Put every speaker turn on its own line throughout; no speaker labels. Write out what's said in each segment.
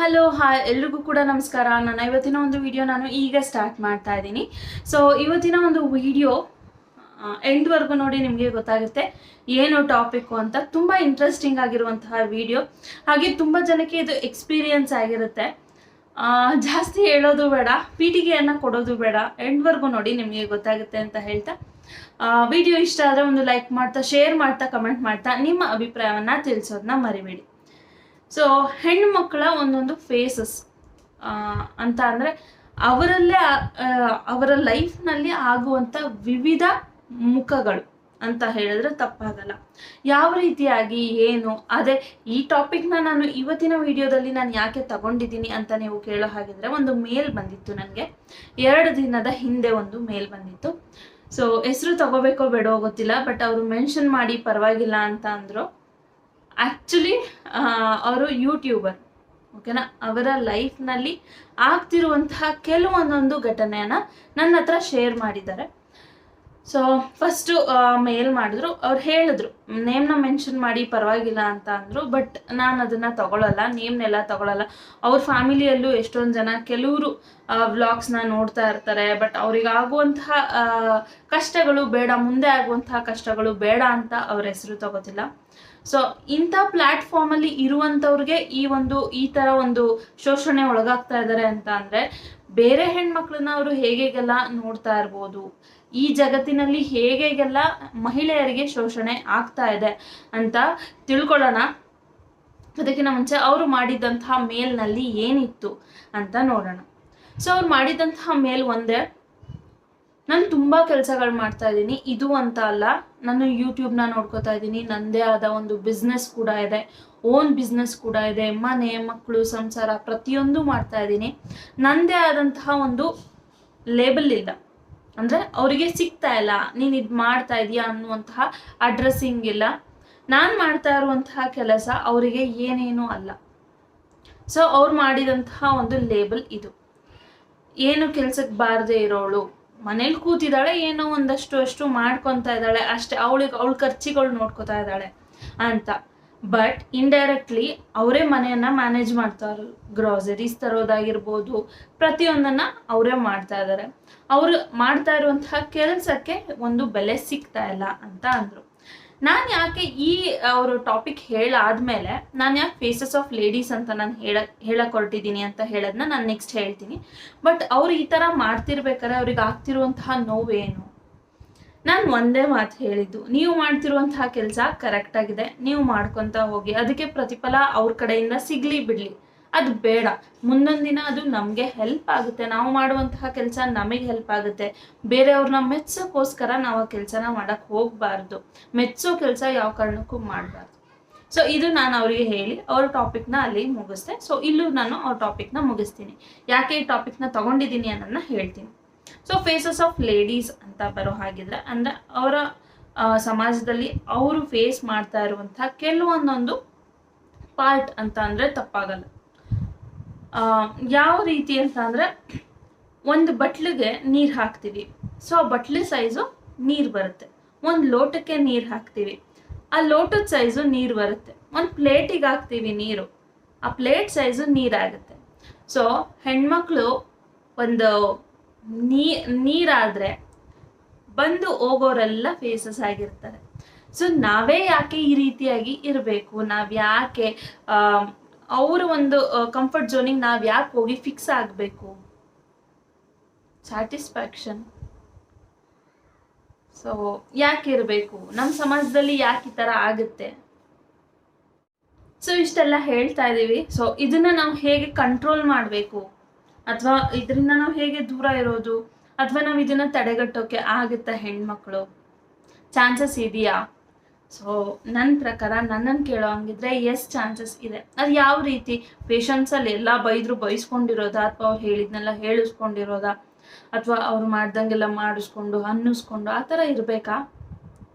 Hello hi ಎಲ್ರಿಗೂ ಕೂಡ ನಮಸ್ಕಾರ. ನನ್ನ ಇವತ್ತಿನ ಒಂದು ವಿಡಿಯೋ ನಾನು ಈಗ ಸ್ಟಾರ್ಟ್ ಮಾಡ್ತಾ ಇದ್ದೀನಿ. ಸೊ ಇವತ್ತಿನ ಒಂದು ವಿಡಿಯೋ ಎಂಡ್ವರೆಗೂ ನೋಡಿ ನಿಮಗೆ ಗೊತ್ತಾಗುತ್ತೆ ಏನು ಟಾಪಿಕ್ಕು ಅಂತ. ತುಂಬ ಇಂಟ್ರೆಸ್ಟಿಂಗ್ ಆಗಿರುವಂತಹ ವಿಡಿಯೋ ಹಾಗೆ ತುಂಬ ಜನಕ್ಕೆ ಇದು ಎಕ್ಸ್ಪೀರಿಯನ್ಸ್ ಆಗಿರುತ್ತೆ. ಜಾಸ್ತಿ ಹೇಳೋದು ಬೇಡ, ಪೀಟಿಗೆಯನ್ನು ಕೊಡೋದು ಬೇಡ. ಎಂಡ್ವರೆಗೂ ನೋಡಿ ನಿಮಗೆ ಗೊತ್ತಾಗುತ್ತೆ ಅಂತ ಹೇಳ್ತಾ. ವಿಡಿಯೋ ಇಷ್ಟ ಆದರೆ ಒಂದು ಲೈಕ್ ಮಾಡ್ತಾ ಶೇರ್ ಮಾಡ್ತಾ ಕಮೆಂಟ್ ಮಾಡ್ತಾ ನಿಮ್ಮ ಅಭಿಪ್ರಾಯವನ್ನು ತಿಳಿಸೋದನ್ನ ಮರಿಬೇಡಿ. ಸೊ ಹೆಣ್ಣು ಮಕ್ಕಳ ಒಂದೊಂದು ಫೇಸಸ್ ಅಂತ ಅಂದರೆ ಅವರಲ್ಲೇ ಅವರ ಲೈಫ್ನಲ್ಲಿ ಆಗುವಂಥ ವಿವಿಧ ಮುಖಗಳು ಅಂತ ಹೇಳಿದ್ರೆ ತಪ್ಪಾಗಲ್ಲ. ಯಾವ ರೀತಿಯಾಗಿ, ಏನು? ಅದೇ, ಈ ಟಾಪಿಕ್ನ ನಾನು ಇವತ್ತಿನ ವಿಡಿಯೋದಲ್ಲಿ ನಾನು ಯಾಕೆ ತಗೊಂಡಿದ್ದೀನಿ ಅಂತ ನೀವು ಕೇಳೋ ಹಾಗಿದ್ರೆ ಒಂದು ಮೇಲ್ ಬಂದಿತ್ತು ನನಗೆ. ಎರಡು ದಿನದ ಹಿಂದೆ ಒಂದು ಮೇಲ್ ಬಂದಿತ್ತು. ಸೊ ಹೆಸರು ತಗೋಬೇಕೋ ಬೇಡೋ ಗೊತ್ತಿಲ್ಲ ಬಟ್ ಅವರು ಮೆನ್ಷನ್ ಮಾಡಿ ಪರವಾಗಿಲ್ಲ ಅಂತ ಅಂದರು. ಆ್ಯಕ್ಚುಲಿ ಅವರು ಯೂಟ್ಯೂಬರ್ ಓಕೆನಾ ಅವರ ಲೈಫ್ನಲ್ಲಿ ಆಗ್ತಿರುವಂತಹ ಕೆಲವೊಂದೊಂದು ಘಟನೆಯನ್ನು ನನ್ನ ಹತ್ರ ಶೇರ್ ಮಾಡಿದ್ದಾರೆ. ಸೊ ಫಸ್ಟು ಮೇಲ್ ಮಾಡಿದ್ರು. ಅವ್ರು ಹೇಳಿದ್ರು ನೇಮ್ನ ಮೆನ್ಷನ್ ಮಾಡಿ, ಪರವಾಗಿಲ್ಲ ಅಂತ ಅಂದರು ಬಟ್ ನಾನು ಅದನ್ನು ತಗೊಳ್ಳಲ್ಲ ನೇಮ್ನೆಲ್ಲ ತಗೊಳ್ಳಲ್ಲ ಅವ್ರ ಫ್ಯಾಮಿಲಿಯಲ್ಲೂ ಎಷ್ಟೊಂದು ಜನ ಕೆಲವರು ವ್ಲಾಗ್ಸ್ನ ನೋಡ್ತಾ ಇರ್ತಾರೆ ಬಟ್ ಅವ್ರಿಗೆ ಆಗುವಂತಹ ಕಷ್ಟಗಳು ಬೇಡ, ಮುಂದೆ ಆಗುವಂತಹ ಕಷ್ಟಗಳು ಬೇಡ ಅಂತ ಅವ್ರ ಹೆಸರು ತಗೋತಿಲ್ಲ. ಸೊ ಇಂಥ ಪ್ಲ್ಯಾಟ್ಫಾರ್ಮಲ್ಲಿ ಇರುವಂಥವ್ರಿಗೆ ಈ ಒಂದು, ಈ ಥರ ಒಂದು ಶೋಷಣೆ ಒಳಗಾಗ್ತಾ ಇದ್ದಾರೆ ಅಂತ ಅಂದರೆ, ಬೇರೆ ಹೆಣ್ಮಕ್ಳನ್ನ ಅವರು ಹೇಗೆಲ್ಲ ನೋಡ್ತಾ ಇರ್ಬೋದು? ಈ ಜಗತ್ತಿನಲ್ಲಿ ಹೇಗೆಲ್ಲ ಮಹಿಳೆಯರಿಗೆ ಶೋಷಣೆ ಆಗ್ತಾ ಇದೆ ಅಂತ ತಿಳ್ಕೊಳ್ಳೋಣ. ಅದಕ್ಕಿಂತ ಮುಂಚೆ ಅವರು ಮಾಡಿದಂತಹ ಮೇಲ್ನಲ್ಲಿ ಏನಿತ್ತು ಅಂತ ನೋಡೋಣ. ಸೊ ಅವ್ರು ಮಾಡಿದಂತಹ ಮೇಲ್ ಒಂದೇ ನಾನು ತುಂಬ ಕೆಲಸಗಳು ಮಾಡ್ತಾ ಇದ್ದೀನಿ. ಇದು ಅಂತ ಅಲ್ಲ, ನಾನು ಯೂಟ್ಯೂಬ್ನ ನೋಡ್ಕೋತಾ ಇದ್ದೀನಿ. ನನ್ನದೇ ಆದ ಒಂದು ಬಿಸ್ನೆಸ್ ಕೂಡ ಇದೆ. ಓನ್ ಬಿಸ್ನೆಸ್ ಕೂಡ ಇದೆ. ಮನೆ ಮಕ್ಕಳು ಸಂಸಾರ ಪ್ರತಿಯೊಂದು ಮಾಡ್ತಾ ಇದ್ದೀನಿ. ನನ್ನದೇ ಆದಂತಹ ಒಂದು ಲೇಬಲ್ ಇಲ್ಲ. ಅಂದರೆ ಅವರಿಗೆ ಸಿಗ್ತಾ ಇಲ್ಲ. ನೀನು ಇದು ಮಾಡ್ತಾ ಇದೀಯಾ ಅನ್ನುವಂತಹ ಅಡ್ರೆಸ್ಸಿಂಗ್ ಇಲ್ಲ. ನಾನು ಮಾಡ್ತಾ ಇರುವಂತಹ ಕೆಲಸ ಅವರಿಗೆ ಏನೇನೂ ಅಲ್ಲ. ಸೊ ಅವ್ರು ಮಾಡಿದಂತಹ ಒಂದು ಲೇಬಲ್ ಇದು. ಏನು ಕೆಲಸಕ್ಕೆ ಬಾರದೆ ಇರೋಳು? ಮನೇಲಿ ಕೂತಿದ್ದಾಳೆ, ಏನೋ ಒಂದಷ್ಟು ಅಷ್ಟು ಮಾಡ್ಕೊತಾ ಇದ್ದಾಳೆ. ಅಷ್ಟೇ, ಅವಳಿಗೆ, ಅವಳ ಖರ್ಚಿಗಳು ನೋಡ್ಕೊತಾ ಇದ್ದಾಳೆ ಅಂತ. ಬಟ್ ಇಂಡೈರೆಕ್ಟ್ಲಿ ಅವರೇ ಮನೆಯನ್ನ ಮ್ಯಾನೇಜ್ ಮಾಡ್ತಾರೆ. ಗ್ರಾಸರೀಸ್ ತರೋದಾಗಿರ್ಬೋದು, ಪ್ರತಿಯೊಂದನ್ನ ಅವರೇ ಮಾಡ್ತಾ ಇದ್ದಾರೆ ಅವರು ಮಾಡ್ತಾ ಇರುವಂತಹ ಕೆಲಸಕ್ಕೆ ಒಂದು ಬೆಲೆ ಸಿಗ್ತಾ ಇಲ್ಲ ಅಂತ ಅಂದರು. ನಾನು ಯಾಕೆ ಈ ಅವರು ಟಾಪಿಕ್ ಹೇಳಾದ್ಮೇಲೆ ನಾನು ಯಾಕೆ ಫೇಸಸ್ ಆಫ್ ಲೇಡೀಸ್ ಅಂತ ನಾನು ಹೇಳ ಹೇಳಕ್ ಹೊರಟಿದ್ದೀನಿ ಅಂತ ಹೇಳೋದನ್ನ ನಾನು ನೆಕ್ಸ್ಟ್ ಹೇಳ್ತೀನಿ. ಬಟ್ ಅವ್ರು ಈ ಥರ ಮಾಡ್ತಿರ್ಬೇಕಾದ್ರೆ ಅವ್ರಿಗೆ ಆಗ್ತಿರುವಂತಹ ನೋವೇನು? ನಾನು ಒಂದೇ ಮಾತು ಹೇಳಿದ್ದು, ನೀವು ಮಾಡ್ತಿರುವಂತಹ ಕೆಲಸ ಕರೆಕ್ಟ್ ಆಗಿದೆ, ನೀವು ಮಾಡ್ಕೊತ ಹೋಗಿ, ಅದಕ್ಕೆ ಪ್ರತಿಫಲ ಅವ್ರ ಕಡೆಯಿಂದ ಸಿಗ್ಲಿ ಬಿಡ್ಲಿ. ಅದು ಬೇಡ. ಮುಂದೊಂದು ದಿನ ಅದು ನಮಗೆ ಹೆಲ್ಪ್ ಆಗುತ್ತೆ. ನಾವು ಮಾಡುವಂತಹ ಕೆಲಸ ನಮಗೆ ಹೆಲ್ಪ್ ಆಗುತ್ತೆ. ಬೇರೆಯವ್ರನ್ನ ಮೆಚ್ಚೋಕ್ಕೋಸ್ಕರ ನಾವು ಆ ಕೆಲಸನ ಮಾಡಕ್ಕೆ ಹೋಗಬಾರ್ದು. ಮೆಚ್ಚೋ ಕೆಲಸ ಯಾವ ಕಾರಣಕ್ಕೂ ಮಾಡಬಾರ್ದು. ಸೊ ಇದು ನಾನು ಅವರಿಗೆ ಹೇಳಿ, ಅವ್ರ ಟಾಪಿಕ್ನ ಅಲ್ಲಿ ಮುಗಿಸ್ದೆ. ಸೊ ಇಲ್ಲೂ ನಾನು ಅವ್ರ ಟಾಪಿಕ್ನ ಮುಗಿಸ್ತೀನಿ. ಯಾಕೆ ಈ ಟಾಪಿಕ್ನ ತಗೊಂಡಿದ್ದೀನಿ ಅನ್ನೋದನ್ನ ಹೇಳ್ತೀನಿ. ಸೊ ಫೇಸಸ್ ಆಫ್ ಲೇಡೀಸ್ ಅಂತ ಬರೋ ಹಾಗಿದ್ರೆ, ಅಂದರೆ ಅವರ ಸಮಾಜದಲ್ಲಿ ಅವರು ಫೇಸ್ ಮಾಡ್ತಾ ಇರುವಂತಹ ಕೆಲವೊಂದೊಂದು ಪಾರ್ಟ್ ಅಂತ ಅಂದರೆ ತಪ್ಪಾಗಲ್ಲ. ಯಾವ ರೀತಿ ಅಂತ ಅಂದರೆ ಒಂದು ಬಟ್ಲಿಗೆ ನೀರು ಹಾಕ್ತೀವಿ. ಸೊ ಆ ಬಟ್ಲಿ ಸೈಜು ನೀರು ಬರುತ್ತೆ. ಒಂದು ಲೋಟಕ್ಕೆ ನೀರು ಹಾಕ್ತೀವಿ. ಆ ಲೋಟದ ಸೈಜು ನೀರು ಬರುತ್ತೆ. ಒಂದು ಪ್ಲೇಟಿಗೆ ಹಾಕ್ತೀವಿ ನೀರು. ಆ ಪ್ಲೇಟ್ ಸೈಜು ನೀರಾಗುತ್ತೆ ಸೊ ಹೆಣ್ಮಕ್ಳು ಒಂದು ನೀ, ನೀರಾದರೆ ಬಂದು ಹೋಗೋರೆಲ್ಲ ಫೇಸಸ್ ಆಗಿರ್ತಾರೆ. ಸೊ ನಾವೇ ಯಾಕೆ ಈ ರೀತಿಯಾಗಿ ಇರಬೇಕು? ನಾವು ಯಾಕೆ ಅವರ ಒಂದು ಕಂಫರ್ಟ್ ಝೋನಿಗೆ ನಾವು ಯಾಕೆ ಹೋಗಿ ಫಿಕ್ಸ್ ಆಗಬೇಕು? ಸ್ಯಾಟಿಸ್ಫ್ಯಾಕ್ಷನ್ ಸೊ ಯಾಕೆ ಇರಬೇಕು? ನಮ್ಮ ಸಮಾಜದಲ್ಲಿ ಯಾಕೆ ಈ ಥರ ಆಗುತ್ತೆ? ಸೊ ಇಷ್ಟೆಲ್ಲ ಹೇಳ್ತಾ ಇದ್ದೀವಿ ಸೊ ಇದನ್ನ ನಾವು ಹೇಗೆ ಕಂಟ್ರೋಲ್ ಮಾಡಬೇಕು? ಅಥವಾ ಇದರಿಂದ ನಾವು ಹೇಗೆ ದೂರ ಇರೋದು? ಅಥವಾ ನಾವು ಇದನ್ನ ತಡೆಗಟ್ಟೋಕೆ ಆಗುತ್ತಾ ಹೆಣ್ಮಕ್ಳು? ಚಾನ್ಸಸ್ ಇದೆಯಾ? ಸೊ ನನ್ನ ಪ್ರಕಾರ ನನ್ನನ್ನು ಕೇಳೋ ಹಂಗಿದ್ರೆ ಎಸ್ ಚಾನ್ಸಸ್ ಇದೆ. ಅದು ಯಾವ ರೀತಿ? ಪೇಷನ್ಸಲ್ಲಿ ಎಲ್ಲ ಬೈದ್ರು ಬೈಸ್ಕೊಂಡಿರೋದಾ? ಅಥವಾ ಅವ್ರು ಹೇಳಿದ್ನೆಲ್ಲ ಹೇಳಿಸ್ಕೊಂಡಿರೋದ? ಅಥವಾ ಅವ್ರು ಮಾಡ್ದಂಗೆಲ್ಲ ಮಾಡಿಸ್ಕೊಂಡು, ಅನ್ನಿಸ್ಕೊಂಡು, ಆ ಥರ ಇರಬೇಕಾ?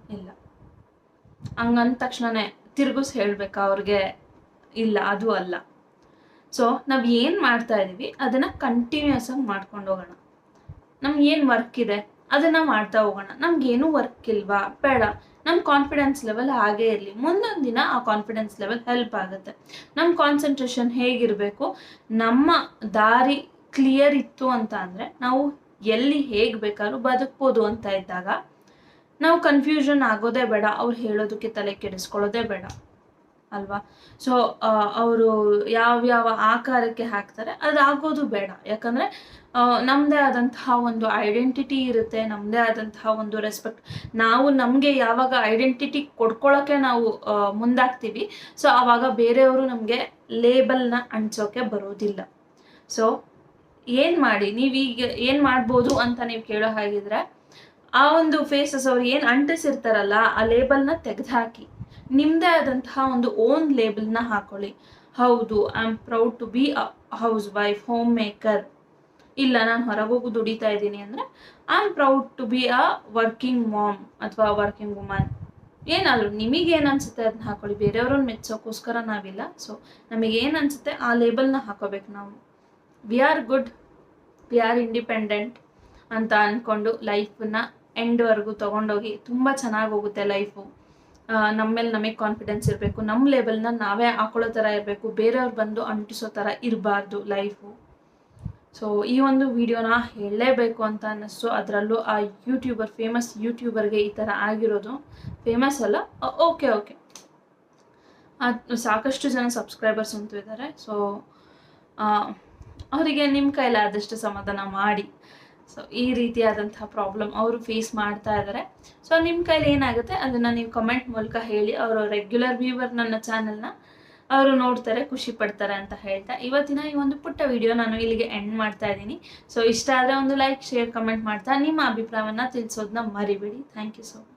ಇಲ್ಲ. ಹಂಗಂದ ತಕ್ಷಣನೇ ತಿರುಗಿಸ್ ಹೇಳ್ಬೇಕಾ ಅವ್ರಿಗೆ? ಇಲ್ಲ, ಅದು ಅಲ್ಲ. ಸೊ ನಾವು ಏನು ಮಾಡ್ತಾ ಇದ್ದೀವಿ ಅದನ್ನು ಕಂಟಿನ್ಯೂಸ್ ಆಗಿ ಮಾಡ್ಕೊಂಡು ಹೋಗೋಣ. ನಮ್ಗೆ ಏನು ವರ್ಕ್ ಇದೆ? ಅದನ್ನು ಮಾಡ್ತಾ ಹೋಗೋಣ. ನಮ್ಗೇನು ವರ್ಕ್ ಇಲ್ವಾ? ಬೇಡ. ನಮ್ಮ ಕಾನ್ಫಿಡೆನ್ಸ್ ಲೆವೆಲ್ ಹಾಗೇ ಇರಲಿ. ಮುಂದೊಂದು ದಿನ ಆ ಕಾನ್ಫಿಡೆನ್ಸ್ ಲೆವೆಲ್ ಹೆಲ್ಪ್ ಆಗುತ್ತೆ. ನಮ್ಮ ಕಾನ್ಸಂಟ್ರೇಷನ್ ಹೇಗಿರಬೇಕು? ನಮ್ಮ ದಾರಿ ಕ್ಲಿಯರ್ ಇತ್ತು ಅಂತ ಅಂದರೆ ನಾವು ಎಲ್ಲಿ ಹೇಗೆ ಬೇಕಾದ್ರೂ ಬದುಕ್ಬೋದು ಅಂತ ಇದ್ದಾಗ ನಾವು ಕನ್ಫ್ಯೂಷನ್ ಆಗೋದೇ ಬೇಡ. ಅವ್ರು ಹೇಳೋದಕ್ಕೆ ತಲೆ ಕೆಡಿಸ್ಕೊಳ್ಳೋದೇ ಬೇಡ. ಅಲ್ವಾ? ಸೊ ಅವರು ಯಾವ್ಯಾವ ಆಕಾರಕ್ಕೆ ಹಾಕ್ತಾರೆ, ಅದಾಗೋದು ಬೇಡ. ಯಾಕಂದರೆ ನಮ್ಮದೇ ಆದಂತಹ ಒಂದು ಐಡೆಂಟಿಟಿ ಇರುತ್ತೆ ನಮ್ಮದೇ ಆದಂತಹ ಒಂದು ರೆಸ್ಪೆಕ್ಟ್ ನಾವು ನಮಗೆ ಯಾವಾಗ ಐಡೆಂಟಿಟಿ ಕೊಡ್ಕೊಳ್ಳೋಕ್ಕೆ ನಾವು ಮುಂದಾಗ್ತೀವಿ ಸೊ ಆವಾಗ ಬೇರೆಯವರು ನಮಗೆ ಲೇಬಲ್ನ ಅಂಟಿಸೋಕೆ ಬರೋದಿಲ್ಲ. ಸೊ ಏನು ಮಾಡಿ ನೀವೀಗ ಏನು ಮಾಡ್ಬೋದು ಅಂತ ನೀವು ಕೇಳೋ ಹಾಗಿದ್ರೆ, ಆ ಒಂದು ಫೇಸಸ್ ಅವ್ರು ಏನು ಅಂಟಿಸಿರ್ತಾರಲ್ಲ, ಆ ಲೇಬಲ್ನ ತೆಗೆದುಹಾಕಿ. ನಿಮ್ಮದೇ ಆದಂತಹ ಒಂದು ಓನ್ ಲೇಬಲ್ನ ಹಾಕೊಳ್ಳಿ. ಹೌದು I am proud to be a housewife homemaker ಇಲ್ಲ, ನಾನು ಹೊರಗೋಗು ದುಡಿತಾ ಇದ್ದೀನಿ ಅಂದರೆ I am proud to be a working mom ಅಥವಾ ವರ್ಕಿಂಗ್ ವುಮನ್ ನಿಮಗೆ ನಿಮಗೇನು ಅನಿಸುತ್ತೆ ಅದನ್ನ ಹಾಕೊಳ್ಳಿ. ಬೇರೆಯವ್ರನ್ನ ಮೆಚ್ಚೋಕ್ಕೋಸ್ಕರ ನಾವಿಲ್ಲ. ಸೊ ನಮಗೇನು ಅನ್ಸುತ್ತೆ ಆ ಲೇಬಲ್ನ ಹಾಕೋಬೇಕು ನಾವು. We are good we are independent ಅಂತ ಅಂದ್ಕೊಂಡು ಲೈಫನ್ನ ಎಂಡ್ವರೆಗೂ ತೊಗೊಂಡೋಗಿ ತುಂಬ ಚೆನ್ನಾಗಿ ಹೋಗುತ್ತೆ ಲೈಫು ನಮ್ಮ ಮೇಲೆ ನಮಗೆ ಕಾನ್ಫಿಡೆನ್ಸ್ ಇರಬೇಕು. ನಮ್ಮ ಲೆವೆಲ್ನ ನಾವೇ ಹಾಕೊಳ್ಳೋ ಥರ ಇರಬೇಕು. ಬೇರೆಯವ್ರು ಬಂದು ಅಂಟಿಸೋ ಥರ ಇರಬಾರ್ದು ಲೈಫು ಸೊ ಈ ಒಂದು ವಿಡಿಯೋನ ಹೇಳಲೇಬೇಕು ಅಂತ ಅನ್ನಿಸ್ತು. ಅದರಲ್ಲೂ ಆ ಯೂಟ್ಯೂಬರ್ ಫೇಮಸ್ ಯೂಟ್ಯೂಬರ್ಗೆ ಈ ಥರ ಆಗಿರೋದು. ಫೇಮಸ್ ಅಲ್ಲ ಓಕೆ ಓಕೆ ಅದು, ಸಾಕಷ್ಟು ಜನ ಸಬ್ಸ್ಕ್ರೈಬರ್ಸ್ ಅಂತೂ ಇದ್ದಾರೆ ಸೊ ಅವರಿಗೆ ನಿಮ್ಮ ಕೈಲಾದಷ್ಟು ಸಮಾಧಾನ ಮಾಡಿ. ಸೊ ಈ ರೀತಿಯಾದಂತಹ ಪ್ರಾಬ್ಲಮ್ ಅವರು ಫೇಸ್ ಮಾಡ್ತಾ ಇದ್ದಾರೆ ಸೊ ನಿಮ್ಮ ಕೈಲಿ ಏನಾಗುತ್ತೆ? ಅದನ್ನು ನೀವು ಕಮೆಂಟ್ ಮೂಲಕ ಹೇಳಿ ಅವರು ರೆಗ್ಯುಲರ್ ವ್ಯೂವರ್ ನನ್ನ ಚಾನಲ್ನ ಅವರು ನೋಡ್ತಾರೆ, ಖುಷಿ ಪಡ್ತಾರೆ ಅಂತ ಹೇಳ್ತಾ. ಇವತ್ತಿನ ಈ ಒಂದು ಪುಟ್ಟ ವಿಡಿಯೋ ನಾನು ಇಲ್ಲಿಗೆ ಎಂಡ್ ಮಾಡ್ತಾ ಇದ್ದೀನಿ. ಸೊ ಇಷ್ಟ ಆದರೆ ಒಂದು ಲೈಕ್ ಶೇರ್ ಕಮೆಂಟ್ ಮಾಡ್ತಾ. ನಿಮ್ಮ ಅಭಿಪ್ರಾಯವನ್ನು ತಿಳಿಸೋದನ್ನ ಮರಿಬೇಡಿ. Thank you so much